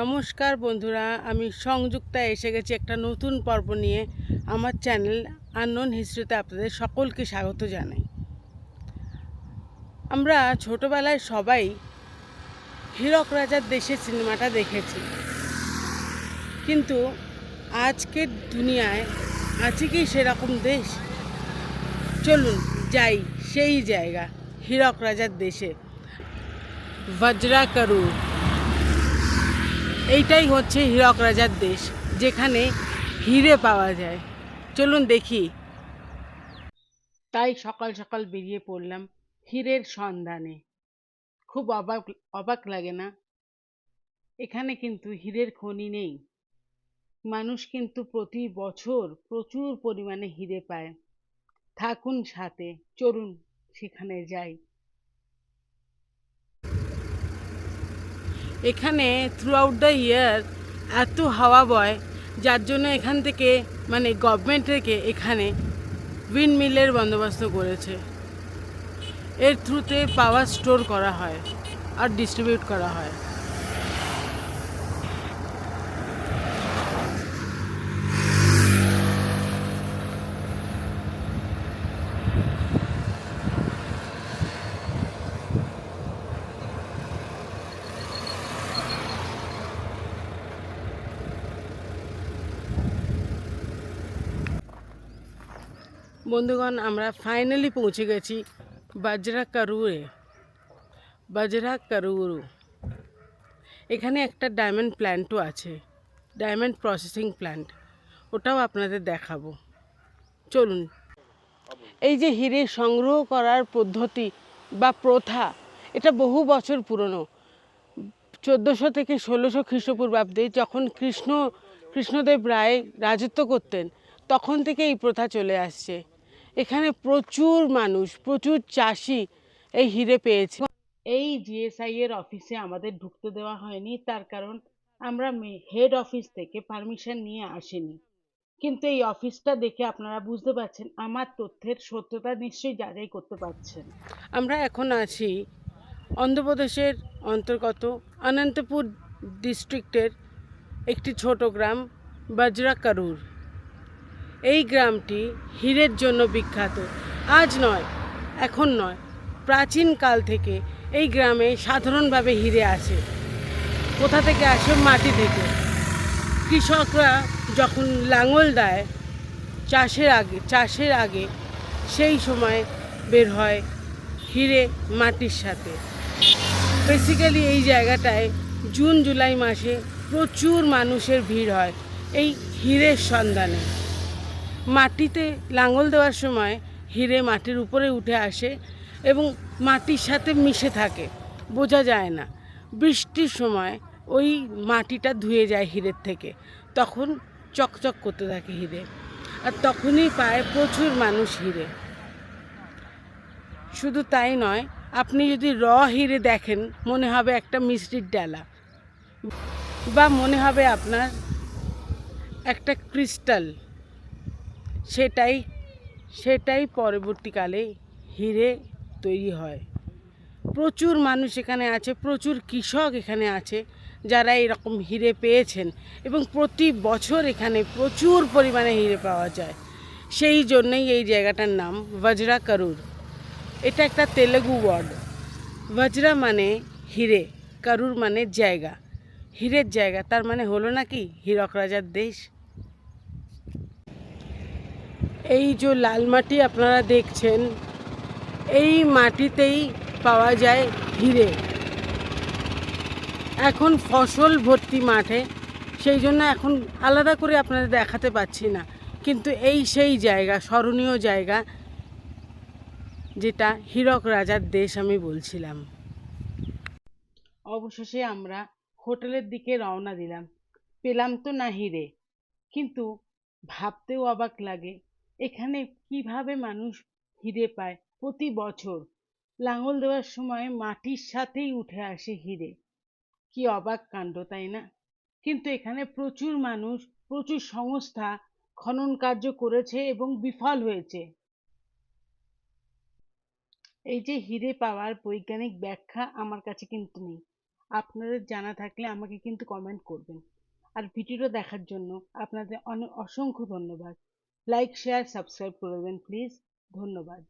নমস্কার বন্ধুরা, আমি সংযুক্তা এসে গেছি একটা নতুন পর্ব নিয়ে। আমার চ্যানেল আননোন হিস্ট্রিতে আপনাদের সকলকে স্বাগত জানাই। আমরা ছোটোবেলায় সবাই হীরক রাজার দেশে সিনেমাটা দেখেছি। কিন্তু আজকের দুনিয়ায় আছে কি সেরকম দেশ? চলুন যাই সেই জায়গা, হীরক রাজার দেশে। বজ্রা করুর এইটাই হচ্ছে হীরক রাজার দেশ, যেখানে হিরে পাওয়া যায়। চলুন দেখি। তাই সকাল সকাল বেরিয়ে পড়লাম হীরের সন্ধানে। খুব অবাক অবাক লাগে না? এখানে কিন্তু হীরের খনি নেই। মানুষ কিন্তু প্রতি বছর প্রচুর পরিমাণে হিরে পায়। থাকুন সাথে, চলুন সেখানে যাই। এখানে থ্রু আউট দ্য ইয়ার এত হাওয়া বয়, যার জন্য এখান থেকে মানে গভর্নমেন্ট থেকে এখানে উইন্ড মিলের বন্দোবস্ত করেছে। এর থ্রুতে পাওয়ার স্টোর করা হয় আর ডিস্ট্রিবিউট করা হয়। বন্ধুগণ, আমরা ফাইনালি পৌঁছে গেছি বাজরা কারুরে। বাজরা কারুরু। এখানে একটা ডায়মন্ড প্ল্যান্টও আছে ডায়মন্ড প্রসেসিং প্ল্যান্ট ওটাও আপনাদের দেখাবো। চলুন। এই যে হিরে সংগ্রহ করার পদ্ধতি বা প্রথা, এটা বহু বছর পুরনো। চোদ্দোশো থেকে ষোলোশো খ্রিস্টপূর্বাব্দে যখন কৃষ্ণ, কৃষ্ণদেব রায় রাজত্ব করতেন, তখন থেকে এই প্রথা চলে আসছে। এখানে প্রচুর মানুষ প্রচুর চাষি এই হিরে পেয়েছে। এই জিএসআই এর অফিসে আমাদের ঢুকতে দেওয়া হয়নি তার কারণ আমরা হেড অফিস থেকে পারমিশন নিয়ে আসিনি। কিন্তু এই অফিসটা দেখে আপনারা বুঝতে পারছেন আমার তথ্যের সত্যতা নিশ্চয়ই যাচাই করতে পারছেন। আমরা এখন আছি অন্ধ্রপ্রদেশের অন্তর্গত অনন্তপুর ডিস্ট্রিক্টের একটি ছোট গ্রাম বাজরা কারুর। এই গ্রামটি হীরের জন্য বিখ্যাত। আজ নয়, এখন নয়, প্রাচীন কাল থেকে এই গ্রামে সাধারণভাবে হিরে আসে। কোথা থেকে আসে? মাটি থেকে। কৃষকরা যখন লাঙল দেয়, চাষের আগে চাষের আগে সেই সময় বের হয় হিরে মাটির সাথে। বেসিক্যালি এই জায়গাটায় জুন, জুলাই মাসে প্রচুর মানুষের ভিড় হয় এই হীরের সন্ধানে। মাটিতে লাঙল দেওয়ার সময় হিরে মাটির উপরে উঠে আসে এবং মাটির সাথে মিশে থাকে। বোঝা যায় না। বৃষ্টির সময় ওই মাটিটা ধুয়ে যায় হিরের থেকে। তখন চকচক করতে থাকে হিরে। আর তখনই পায় প্রচুর মানুষ হিরে। শুধু তাই নয়, আপনি যদি র হিরে দেখেন, মনে হবে একটা মিষ্টির ডালা। বা মনে হবে আপনার একটা ক্রিস্টাল। সেটাই সেটাই পরবর্তীকালে হিরে তৈরি হয়। প্রচুর মানুষ এখানে আছে, প্রচুর কৃষক এখানে আছে যারা এরকম হিরে পেয়েছেন এবং প্রতি বছর এখানে প্রচুর পরিমাণে হিরে পাওয়া যায়। সেই জন্যই এই জায়গাটার নাম বজরা করুর। এটা একটা তেলেগু ওয়ার্ড বজরা মানে হিরে, করুর মানে জায়গা। হীরের জায়গা, তার মানে হলো নাকি হীরক রাজার দেশ। এই যে লাল মাটি আপনারা দেখছেন, এই মাটিতেই পাওয়া যায় হিরে। এখন ফসল ভর্তি মাঠে, সেই জন্য এখন আলাদা করে আপনাদের দেখাতে পাচ্ছি না। কিন্তু এই সেই জায়গা, স্মরণীয় জায়গা, যেটা হীরক রাজার দেশ আমি বলছিলাম। অবশেষে আমরা হোটেলের দিকে রওনা দিলাম। পেলাম তো না হিরে, কিন্তু ভাবতেও অবাক লাগে এখানে কীভাবে মানুষ হিরে পায় প্রতি বছর? লাঙল দেওয়ার সময় মাটির সাথেই উঠে আসে হিরে। কি অবাক কাণ্ড, তাই না? কিন্তু এখানে প্রচুর মানুষ, প্রচুর সংস্থা খনন কার্য করেছে এবং বিফল হয়েছে। এই যে হিরে পাওয়ার বৈজ্ঞানিক ব্যাখ্যা আমার কাছে কিন্তু নেই। আপনাদের জানা থাকলে আমাকে কিন্তু কমেন্ট করবেন। আর ভিডিওটা দেখার জন্য আপনাদের অনেক অসংখ্য ধন্যবাদ। লাইক শেয়ার সাবস্ক্রাইব করে দেবেন প্লিজ ধন্যবাদ